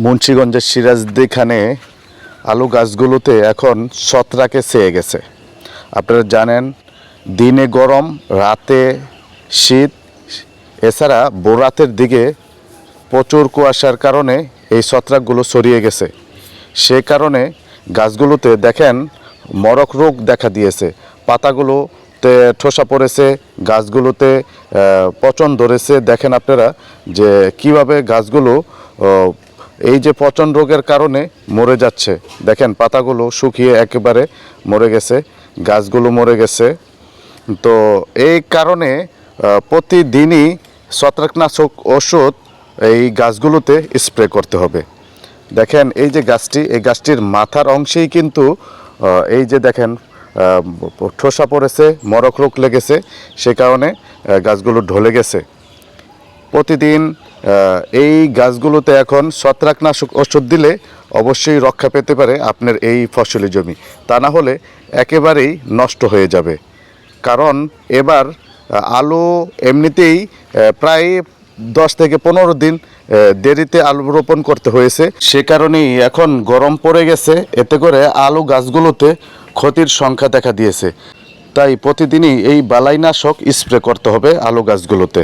মুন্সীগঞ্জের সিরাজদিখানে আলু গাছগুলোতে এখন ছত্রাকে চেয়ে গেছে। আপনারা জানেন, দিনে গরম, রাতে শীত, এছাড়া বোরাতের দিকে প্রচুর কুয়াশার কারণে এই ছত্রাকগুলো ছড়িয়ে গেছে। সে কারণে গাছগুলোতে দেখেন মরক রোগ দেখা দিয়েছে। পাতাগুলোতে ঠোসা পড়েছে, গাছগুলোতে পচন ধরেছে। দেখেন আপনারা যে কীভাবে গাছগুলো এই যে পচন রোগের কারণে মরে যাচ্ছে, দেখেন পাতাগুলো শুকিয়ে একেবারে মরে গেছে, গাছগুলো মরে গেছে। তো এই কারণে প্রতিদিনই ছত্রাকনাশক ওষুধ এই গাছগুলোতে স্প্রে করতে হবে। দেখেন এই যে গাছটি, এই গাছটির মাথার অংশেই কিন্তু এই যে দেখেন ঠোসা পড়েছে, মরক রোগ লেগেছে, সে কারণে গাছগুলো ঢলে গেছে। প্রতিদিন এই গাছগুলোতে এখন ছত্রাকনাশক ওষুধ দিলে অবশ্যই রক্ষা পেতে পারে আপনার এই ফসলি জমি। তা না হলে একেবারেই নষ্ট হয়ে যাবে। কারণ এবার আলু এমনিতেই প্রায় দশ থেকে পনেরো দিন দেরিতে আলু রোপণ করতে হয়েছে। সে কারণেই এখন গরম পড়ে গেছে। এতে করে আলু গাছগুলোতে ক্ষতির সংখ্যা দেখা দিয়েছে। তাই প্রতিদিনই এই বালাইনাশক স্প্রে করতে হবে আলু গাছগুলোতে।